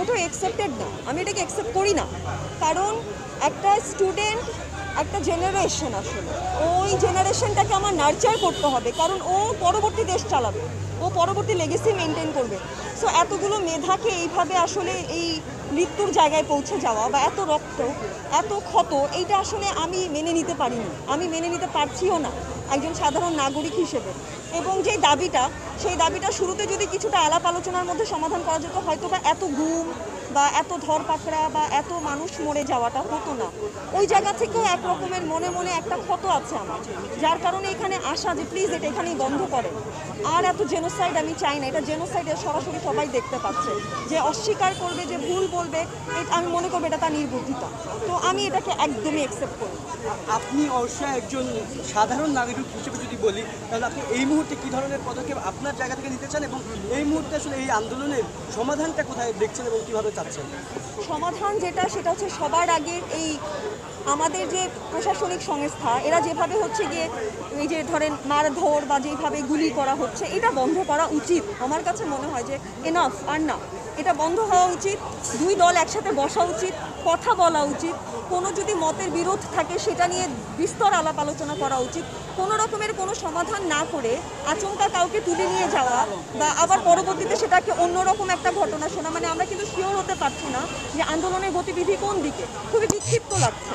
মোটো accepted না। আমি এটাকে অ্যাকসেপ্ট করি না। কারণ একটা স্টুডেন্ট একটা জেনারেশন আসলে। ওই জেনারেশনটাকে আমার নার্চার করতে হবে। কারণ ও পরবর্তী দেশ চালাবে। ও পরবর্তী লেগেসি মেনটেন করবে। সো এতগুলো মেধাকে এইভাবে আসলে এই মৃত্যুর জায়গায় পৌঁছে যাওয়া বা এত রক্ত, এত ক্ষত, এইটা আসলে আমি মেনে নিতে পারিনি। আমি মেনে নিতে পারছিও না একজন সাধারণ নাগরিক হিসেবে। এবং যে দাবিটা, সেই দাবিটা শুরুতে যদি কিছুটা আলাপ আলোচনার মধ্যে সমাধান করা যেত হয়তো বা এত গুম বা এত ধরপাকড়া বা এত মানুষ মরে যাওয়াটা হতো না। ওই জায়গা থেকেও এক রকমের মনে মনে একটা ক্ষত আছে আমার, যার কারণে এখানে আসা যে প্লিজ এটা এখানেই বন্ধ করে আর এত জেনোসাইড আমি চাই না, এটা জেনোসাইডে সরাসরি সবাই দেখতে পাচ্ছে যে অস্বীকার করবে, যে ভুল বলবে আমি মনে করব এটা তার নির্বুদ্ধিতা। তো আমি এটাকে একদমই অ্যাকসেপ্ট করি আপনি অবশ্যই একজন সাধারণ নাগরিক হিসেবে যদি বলি, তাহলে আপনি এই মুহূর্তে কি ধরনের পদক্ষেপ আপনার জায়গা থেকে নিতে চান এবং এই মুহূর্তে আসলে এই আন্দোলনের সমাধানটা কোথায় দেখছেন এবং কীভাবে চাচ্ছেন? সমাধান যেটা, সেটা হচ্ছে সবার আগে এই আমাদের যে প্রশাসনিক সংস্থা, এরা যেভাবে হচ্ছে গিয়ে এই যে ধরেন মারধর বা যেভাবে গুলি করা হচ্ছে, এটা বন্ধ করা উচিত। আমার কাছে মনে হয় যে এনাফ আর না। এটা বন্ধ হওয়া উচিত, দুই দল একসাথে বসা উচিত, কথা বলা উচিত, কোনো যদি মতের বিরোধ থাকে সেটা নিয়ে বিস্তর আলাপ আলোচনা করা উচিত, কোনো রকমের কোনো সমাধান না করে আচমকা কাউকে তুলে নিয়ে যাওয়া বা আবার পরবর্তীতে সেটাকে অন্যরকম একটা ঘটনা শোনা মানে আমরা কিন্তু শিওর হতে পারছি না যে আন্দোলনের গতিবিধি কোন দিকে। খুবই বিক্ষিপ্ত লাগছে।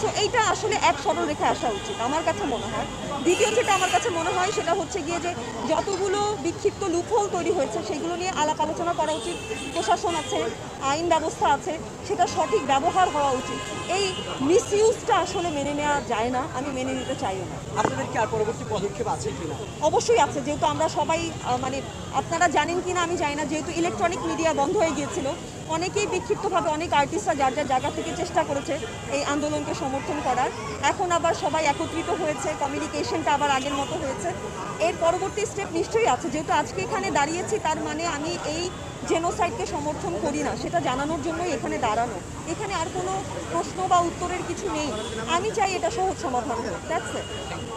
সো এইটা আসলে এক সরল রেখে আসা উচিত আমার কাছে মনে হয়। দ্বিতীয় যেটা আমার কাছে মনে হয় সেটা হচ্ছে গিয়ে যে যতগুলো বিক্ষিপ্ত লুপহোল তৈরি হয়েছে সেগুলো নিয়ে আলাপ আলোচনা করা উচিত প্রশাসন আছে আইন ব্যবস্থা আছে সেটা সঠিক ব্যবহার হওয়া উচিত। এই মিসইউজটা আসলে মেনে নেওয়া যায় না আমি মেনে নিতে চাইও না। আপনাদের কি আর পরবর্তী পদক্ষেপ আছে কিনা? অবশ্যই আছে যেহেতু আমরা সবাই মানে আপনারা জানেন কি না আমি জানি না যেহেতু ইলেকট্রনিক মিডিয়া বন্ধ হয়ে গিয়েছিল অনেকেই বিক্ষিপ্তভাবে অনেক আর্টিস্টরা যার যার জায়গা থেকে চেষ্টা করেছে এই আন্দোলনকে সমর্থন করার। এখন আবার সবাই একত্রিত হয়েছে কমিউনিকেশনটা আবার আগের মতো হয়েছে। এর পরবর্তী স্টেপ নিশ্চয়ই আছে। যেহেতু আজকে এখানে দাঁড়িয়েছি, তার মানে আমি এই জেনোসাইডকে সমর্থন করি না। সেটা জানানোর জন্যই এখানে দাঁড়ানো। এখানে আর কোনো প্রশ্ন বা উত্তরের কিছু নেই। আমি চাই এটা সহজ সমাধান হোক। ইট